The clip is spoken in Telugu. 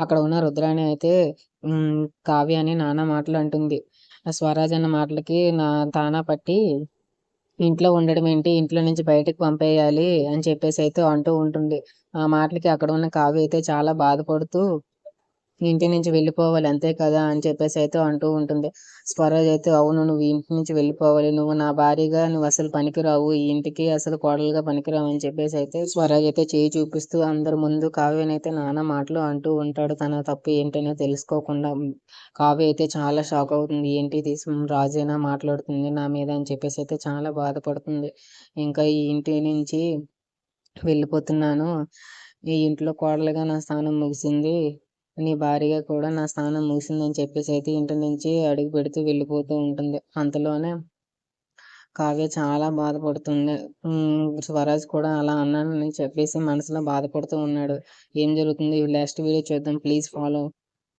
అక్కడ ఉన్న రుద్రాణి అయితే కావ్య అని నానా మాటలు అంటుంది. ఆ స్వరాజ్ అన్న మాటలకి నా తానా పట్టి ఇంట్లో ఉండడం ఏంటి? ఇంట్లో నుంచి బయటకు పంపేయాలి అని చెప్పేసి అయితే అంటూ ఉంటుంది. ఆ మాటలకి అక్కడ ఉన్న కావ్య అయితే చాలా బాధపడుతూ ఇంటి నుంచి వెళ్ళిపోవాలి అంతే కదా! అని చెప్పేసి అయితే అంటూ ఉంటుంది. స్వరాజ్ అయితే అవును నువ్వు ఇంటి నుంచి వెళ్ళిపోవాలి. నువ్వు నా భార్యగా నువ్వు అసలు పనికిరావు. ఈ ఇంటికి అసలు కోడలుగా పనికిరావు అని చెప్పేసి అయితే స్వరాజ్ అయితే చేయి చూపిస్తూ అందరి ముందు కావ్యనైతే నానా మాటలు అంటూ ఉంటాడు. తన తప్పు ఏంటనే తెలుసుకోకుండా. కావ్య అయితే చాలా షాక్ అవుతుంది. ఏంటి తీసి రాజైనా రాజేనా మాట్లాడుతుంది నా మీద అని చెప్పేసి అయితే చాలా బాధపడుతుంది. ఇంకా ఈ ఇంటి నుంచి వెళ్ళిపోతున్నాను. ఈ ఇంట్లో కోడలుగా నా స్థానం ముగిసింది. నీ భార్యగా కూడా నా స్థానం ముగిసిందని చెప్పేసి అయితే ఇంటి నుంచి అడుగు పెడుతూ వెళ్ళిపోతూ ఉంటుంది. అంతలోనే కావ్య చాలా బాధపడుతుంది. స్వరాజ్ కూడా అలా అన్నానని చెప్పేసి మనసులో బాధపడుతూ ఉన్నాడు. ఏం జరుగుతుంది లాస్ట్ వీడియో చూద్దాం. Please follow